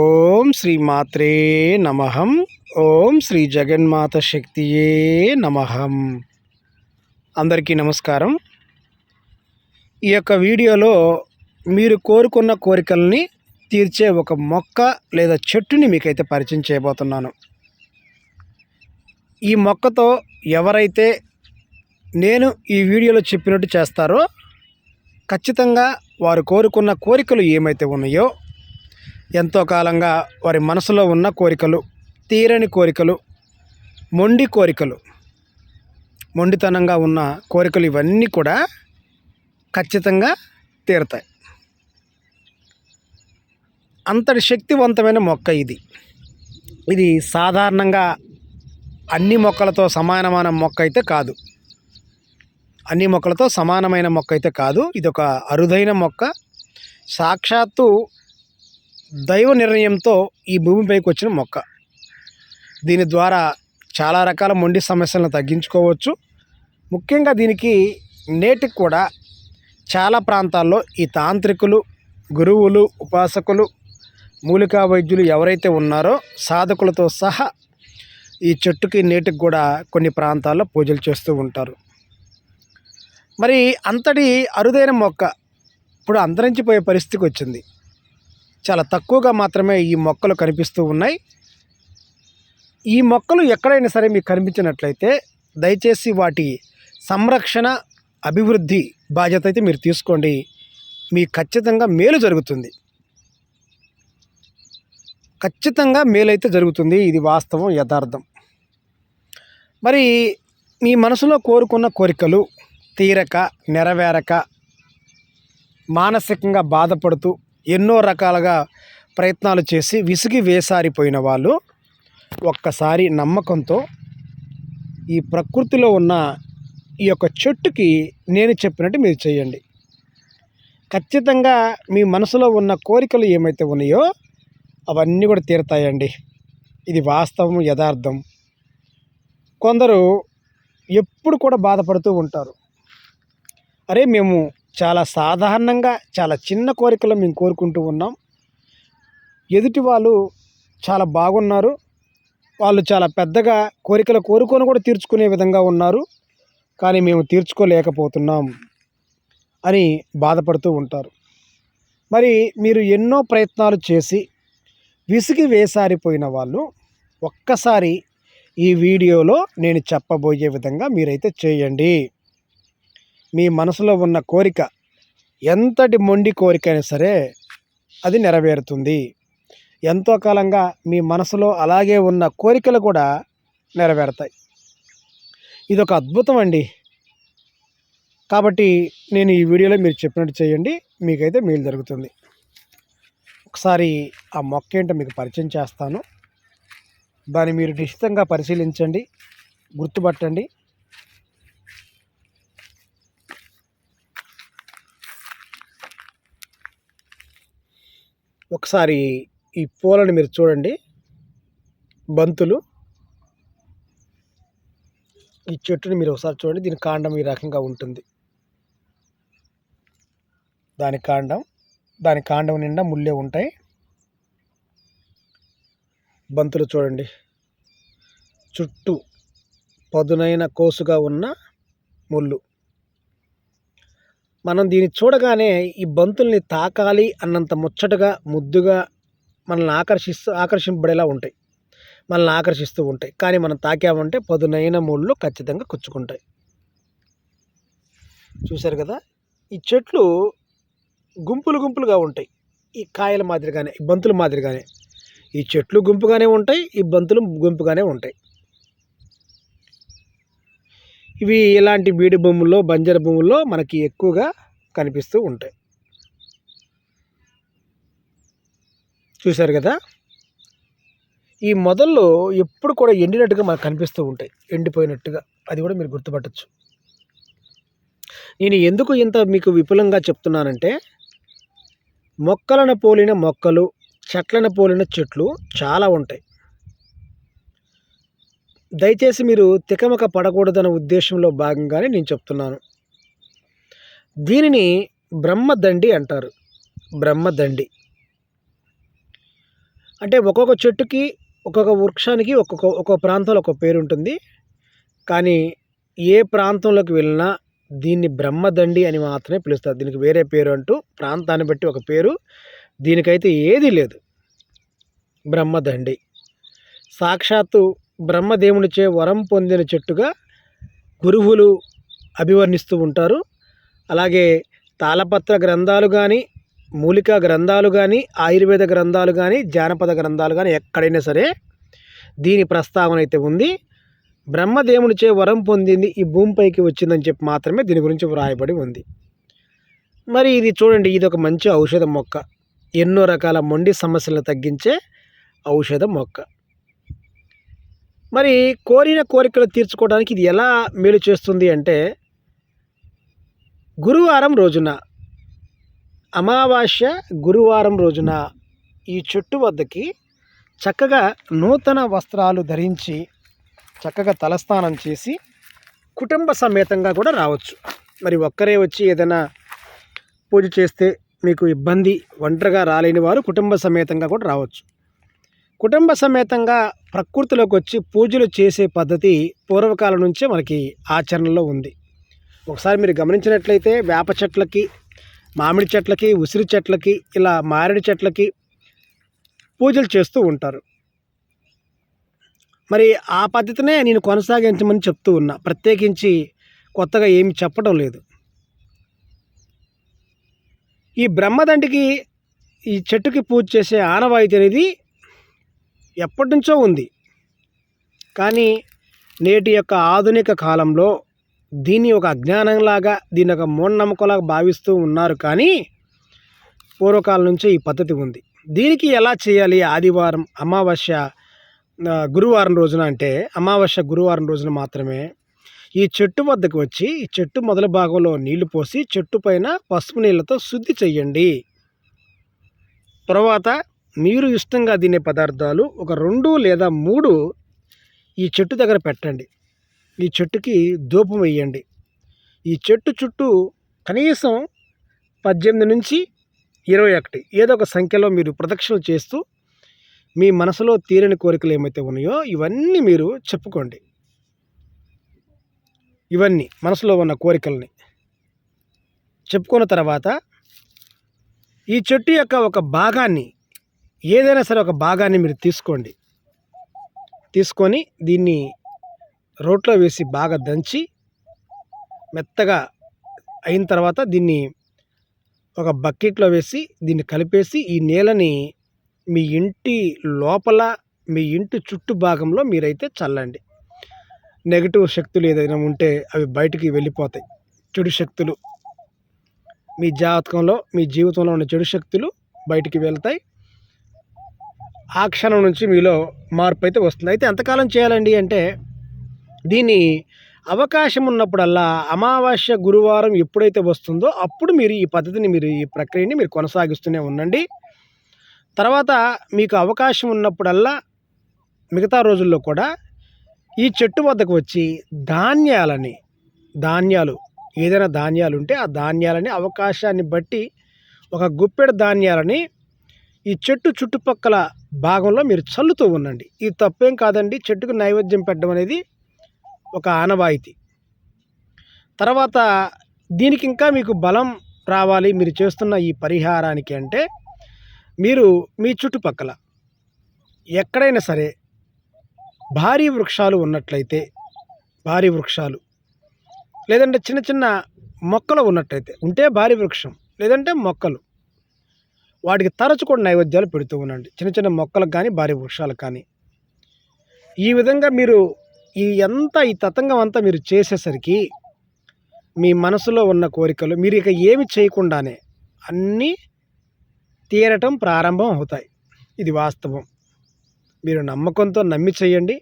ఓం శ్రీ మాత్రే నమహం ఓం శ్రీ జగన్మాత శక్తియే నమహం అందరికీ నమస్కారం. ఈ యొక్క వీడియోలో మీరు కోరుకున్న కోరికల్ని తీర్చే ఒక మొక్క లేదా చెట్టుని మీకైతే పరిచయం చేయబోతున్నాను. ఈ మొక్కతో ఎవరైతే నేను ఈ వీడియోలో చెప్పినట్టు చేస్తారో ఖచ్చితంగా వారు కోరుకున్న కోరికలు ఏమైతే ఉన్నాయో ఎంతో కాలంగా వారి మనసులో ఉన్న కోరికలు తీరని కోరికలు మొండి కోరికలు మొండితనంగా ఉన్న కోరికలు ఇవన్నీ కూడా ఖచ్చితంగా తీరుతాయి. అంతటి శక్తివంతమైన మొక్క ఇది. ఇది సాధారణంగా అన్ని మొక్కలతో సమానమైన మొక్క అయితే కాదు. అన్ని మొక్కలతో సమానమైన మొక్క అయితే కాదు. ఇది ఒక అరుదైన మొక్క. సాక్షాత్తు దైవ నిర్ణయంతో ఈ భూమిపైకి వచ్చిన మొక్క. దీని ద్వారా చాలా రకాల మొండి సమస్యలను తగ్గించుకోవచ్చు. ముఖ్యంగా దీనికి నేటికి కూడా చాలా ప్రాంతాల్లో ఈ తాంత్రికులు గురువులు ఉపాసకులు మూలికా వైద్యులు ఎవరైతే ఉన్నారో సాధకులతో సహా ఈ చెట్టుకి నేటికి కూడా కొన్ని ప్రాంతాల్లో పూజలు చేస్తూ ఉంటారు. మరి అంతటి అరుదైన మొక్క ఇప్పుడు అంతరించిపోయే పరిస్థితికి వచ్చింది. చాలా తక్కువగా మాత్రమే ఈ మొక్కలు కనిపిస్తూ ఉన్నాయి. ఈ మొక్కలు ఎక్కడైనా సరే మీకు కనిపించినట్లయితే దయచేసి వాటి సంరక్షణ అభివృద్ధి బాధ్యత అయితే మీరు తీసుకోండి. మీకు ఖచ్చితంగా మేలు జరుగుతుంది. ఖచ్చితంగా మేలైతే జరుగుతుంది. ఇది వాస్తవం యథార్థం. మరి మీ మనసులో కోరుకున్న కోరికలు తీరక నెరవేరక మానసికంగా బాధపడుతూ ఎన్నో రకాలుగా ప్రయత్నాలు చేసి విసిగి వేసారిపోయిన వాళ్ళు ఒక్కసారి నమ్మకంతో ఈ ప్రకృతిలో ఉన్న ఈ యొక్క చెట్టుకి నేను చెప్పినట్టు మీరు చేయండి. ఖచ్చితంగా మీ మనసులో ఉన్న కోరికలు ఏమైతే ఉన్నాయో అవన్నీ కూడా తీరుతాయండి. ఇది వాస్తవం యథార్థం. కొందరు ఎప్పుడు కూడా బాధపడుతూ ఉంటారు. అరే మేము చాలా సాధారణంగా చాలా చిన్న కోరికలు మేము కోరుకుంటూ ఉన్నాం. ఎదుటి వాళ్ళు చాలా బాగున్నారు. వాళ్ళు చాలా పెద్దగా కోరికలు కోరుకొని కూడా తీర్చుకునే విధంగా ఉన్నారు. కానీ మేము తీర్చుకోలేకపోతున్నాం అని బాధపడుతూ ఉంటారు. మరి మీరు ఎన్నో ప్రయత్నాలు చేసి విసిగి వేసారిపోయిన వాళ్ళు ఒక్కసారి ఈ వీడియోలో నేను చెప్పబోయే విధంగా మీరైతే చేయండి. మీ మనసులో ఉన్న కోరిక ఎంతటి మొండి కోరిక అయినా సరే అది నెరవేరుతుంది. ఎంతో కాలంగా మీ మనసులో అలాగే ఉన్న కోరికలు కూడా నెరవేరుతాయి. ఇది ఒక అద్భుతం అండి. కాబట్టి నేను ఈ వీడియోలో మీరు చెప్పినట్టు చేయండి మీకైతే మేలు జరుగుతుంది. ఒకసారి ఆ మొక్క ఏంటో మీకు పరిచయం చేస్తాను. దాన్ని మీరు నిశ్చితంగా పరిశీలించండి గుర్తుపట్టండి. ఒకసారి ఈ పూలను మీరు చూడండి. బంతులు. ఈ చెట్టుని మీరు ఒకసారి చూడండి. దీని కాండం ఈ రకంగా ఉంటుంది. దాని కాండం దాని కాండం నిండా ముళ్ళే ఉంటాయి. బంతులు చూడండి. చుట్టూ పదునైన కోసుగా ఉన్న ముళ్ళు. మనం దీన్ని చూడగానే ఈ బంతుల్ని తాకాలి అన్నంత ముచ్చటగా ముద్దుగా మనల్ని ఆకర్షిస్తూ ఆకర్షింపబడేలా ఉంటాయి. మనల్ని ఆకర్షిస్తూ ఉంటాయి. కానీ మనం తాకామంటే పదునైన ముళ్ళు ఖచ్చితంగా కుచ్చుకుంటాయి. చూశారు కదా? ఈ చెట్లు గుంపులు గుంపులుగా ఉంటాయి. ఈ కాయల మాదిరిగానే ఈ బంతుల మాదిరిగానే. ఈ చెట్లు గుంపుగానే ఉంటాయి ఈ బంతులు గుంపుగానే ఉంటాయి. ఇవి ఇలాంటి బీడు భూముల్లో బంజర భూముల్లో మనకి ఎక్కువగా కనిపిస్తూ ఉంటాయి. చూశారు కదా? ఈ మొదల్లో ఎప్పుడు కూడా ఎండినట్టుగా మనకు కనిపిస్తూ ఉంటాయి. ఎండిపోయినట్టుగా. అది కూడా మీరు గుర్తుపట్టచ్చు. నేను ఎందుకు ఇంత మీకు విపులంగా చెప్తున్నానంటే మొక్కలను పోలిన మొక్కలు చెట్లను పోలిన చెట్లు చాలా ఉంటాయి. దయచేసి మీరు తికమక పడకూడదన్న ఉద్దేశంలో భాగంగానే నేను చెప్తున్నాను. దీనిని బ్రహ్మదండి అంటారు. బ్రహ్మదండి. అంటే ఒక్కొక్క చెట్టుకి ఒక్కొక్క వృక్షానికి ఒక్కొక్క ఒక్కొక్క ప్రాంతంలో ఒక పేరు ఉంటుంది కానీ ఏ ప్రాంతంలోకి వెళ్ళినా దీన్ని బ్రహ్మదండి అని మాత్రమే పిలుస్తారు. దీనికి వేరే పేరు అంటూ ప్రాంతాన్ని బట్టి ఒక పేరు. దీనికైతే ఏది లేదు. బ్రహ్మదండి. సాక్షాత్తు బ్రహ్మదేవునిచే వరం పొందిన చెట్టుగా గురువులు అభివర్ణిస్తూ ఉంటారు. అలాగే తాళపత్ర గ్రంథాలు కానీ మూలికా గ్రంథాలు కానీ ఆయుర్వేద గ్రంథాలు కానీ జానపద గ్రంథాలు కానీ ఎక్కడైనా సరే దీని ప్రస్తావన అయితే ఉంది. బ్రహ్మదేవునిచే వరం పొందింది ఈ భూమిపైకి వచ్చిందని చెప్పి మాత్రమే దీని గురించి వ్రాయబడి ఉంది. మరి ఇది చూడండి ఇది ఒక మంచి ఔషధ మొక్క. ఎన్నో రకాల మొండి సమస్యలను తగ్గించే ఔషధ మొక్క. మరి కోరిన కోరికలు తీర్చుకోవడానికి ఇది ఎలా మేలు చేస్తుంది అంటే గురువారం రోజున అమావాస్య గురువారం రోజున ఈ చెట్టు వద్దకి చక్కగా నూతన వస్త్రాలు ధరించి చక్కగా తలస్నానం చేసి కుటుంబ సమేతంగా కూడా రావచ్చు. మరి ఒక్కరే వచ్చి ఏదైనా పూజ చేస్తే మీకు ఇబ్బంది ఒంటరిగా రాలేని వారు కుటుంబ సమేతంగా కూడా రావచ్చు. కుటుంబ సమేతంగా ప్రకృతిలోకి వచ్చి పూజలు చేసే పద్ధతి పూర్వకాలం నుంచే మనకి ఆచరణలో ఉంది. ఒకసారి మీరు గమనించినట్లయితే వేప చెట్లకి మామిడి చెట్లకి ఉసిరి చెట్లకి ఇలా మారేడు చెట్లకి పూజలు చేస్తూ ఉంటారు. మరి ఆ పద్ధతినే నేను కొనసాగించమని చెప్తూ ఉన్నా. ప్రత్యేకించి కొత్తగా ఏమి చెప్పడం లేదు. ఈ బ్రహ్మదండికి ఈ చెట్టుకి పూజ చేసే ఆనవాయితీ అనేది ఎప్పటి నుంచో ఉంది. కానీ నేటి యొక్క ఆధునిక కాలంలో దీన్ని ఒక అజ్ఞానంలాగా దీని ఒక మూఢనమ్మకంలాగా భావిస్తూ ఉన్నారు. కానీ పూర్వకాలం నుంచే ఈ పద్ధతి ఉంది. దీనికి ఎలా చేయాలి? ఆదివారం అమావాస్య గురువారం రోజున అంటే అమావాస్య గురువారం రోజున మాత్రమే ఈ చెట్టు వద్దకు వచ్చి ఈ చెట్టు మొదల భాగంలో నీళ్ళు పోసి చెట్టు పైన పసుపు నీళ్ళతో శుద్ధి చెయ్యండి తర్వాత మీరు ఇష్టంగా తినే పదార్థాలు ఒక రెండు లేదా మూడు ఈ చెట్టు దగ్గర పెట్టండి. ఈ చెట్టుకి ధూపం వేయండి. ఈ చెట్టు చుట్టూ కనీసం పద్దెనిమిది నుంచి ఇరవై ఒకటి ఏదో ఒక సంఖ్యలో మీరు ప్రదక్షిణలు చేస్తూ మీ మనసులో తీరని కోరికలు ఏమైతే ఉన్నాయో ఇవన్నీ మీరు చెప్పుకోండి. ఇవన్నీ మనసులో ఉన్న కోరికల్ని చెప్పుకున్న తర్వాత ఈ చెట్టు యొక్క ఒక భాగాన్ని ఏదైనా సరే ఒక భాగాన్ని మీరు తీసుకోండి. తీసుకొని దీన్ని రోట్లో వేసి బాగా దంచి మెత్తగా అయిన తర్వాత దీన్ని ఒక బకెట్లో వేసి దీన్ని కలిపేసి ఈ నేలని మీ ఇంటి లోపల మీ ఇంటి చుట్టూ భాగంలో మీరైతే చల్లండి. నెగిటివ్ శక్తులు ఏదైనా ఉంటే అవి బయటికి వెళ్ళిపోతాయి. చెడు శక్తులు. మీ జాతకంలో మీ జీవితంలో ఉన్న చెడు శక్తులు బయటికి వెళ్తాయి. ఆ క్షణం నుంచి మీలో మార్పు అయితే వస్తుంది. అయితే ఎంతకాలం చేయాలండి అంటే దీన్ని అవకాశం ఉన్నప్పుడల్లా అమావాస్య గురువారం ఎప్పుడైతే వస్తుందో అప్పుడు మీరు ఈ పద్ధతిని మీరు ఈ ప్రక్రియని మీరు కొనసాగిస్తూనే ఉండండి. తర్వాత మీకు అవకాశం ఉన్నప్పుడల్లా మిగతా రోజుల్లో కూడా ఈ చెట్టు వద్దకు వచ్చి ధాన్యాలని ధాన్యాలు ఏదైనా ధాన్యాలు ఉంటే ఆ ధాన్యాలని అవకాశాన్ని బట్టి ఒక గుప్పెడు ధాన్యాలని ఈ చెట్టు చుట్టుపక్కల భాగంలో మీరు చల్లుతూ ఉండండి. ఇది తప్పేం కాదండి. చెట్టుకు నైవేద్యం పెట్టడం అనేది ఒక ఆనవాయితీ. తర్వాత దీనికి ఇంకా మీకు బలం రావాలి మీరు చేస్తున్న ఈ పరిహారానికి అంటే మీరు మీ చుట్టుపక్కల ఎక్కడైనా సరే భారీ వృక్షాలు ఉన్నట్లయితే భారీ వృక్షాలు లేదంటే చిన్న చిన్న మొక్కలు ఉన్నట్లయితే ఉంటే భారీ వృక్షం లేదంటే మొక్కలు వాటికి తరచు కూడా నైవేద్యాలు పెడుతూ ఉండండి. చిన్న చిన్న మొక్కలకు కానీ భారీ వృక్షాలకు కానీ. ఈ విధంగా మీరు ఈ ఎంత ఈ తతంగం అంతా మీరు చేసేసరికి మీ మనసులో ఉన్న కోరికలు మీరు ఇక ఏమి చేయకుండానే అన్నీ తీరటం ప్రారంభం అవుతాయి. ఇది వాస్తవం. మీరు నమ్మకంతో నమ్మి చేయండి.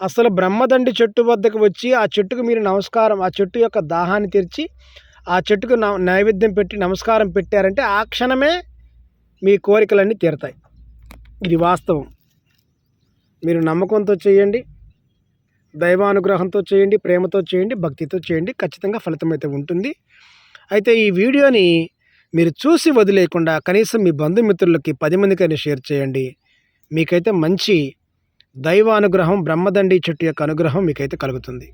అసలు బ్రహ్మదండి చెట్టు వద్దకు వచ్చి ఆ చెట్టుకు మీరు నమస్కారం ఆ చెట్టు యొక్క దాహాన్ని తెరిచి ఆ చెట్టుకు నైవేద్యం పెట్టి నమస్కారం పెట్టారంటే ఆ క్షణమే మీ కోరికలన్నీ తీరతాయి. ఇది వాస్తవం. మీరు నమ్మకంతో చేయండి దైవానుగ్రహంతో చేయండి ప్రేమతో చేయండి భక్తితో చేయండి ఖచ్చితంగా ఫలితం అయితే ఉంటుంది. అయితే ఈ వీడియోని మీరు చూసి వదిలేయకుండా కనీసం మీ బంధుమిత్రులకి పది మందికైనా షేర్ చేయండి. మీకైతే మంచి దైవానుగ్రహం బ్రహ్మదండి చెట్టు యొక్క అనుగ్రహం మీకైతే కలుగుతుంది.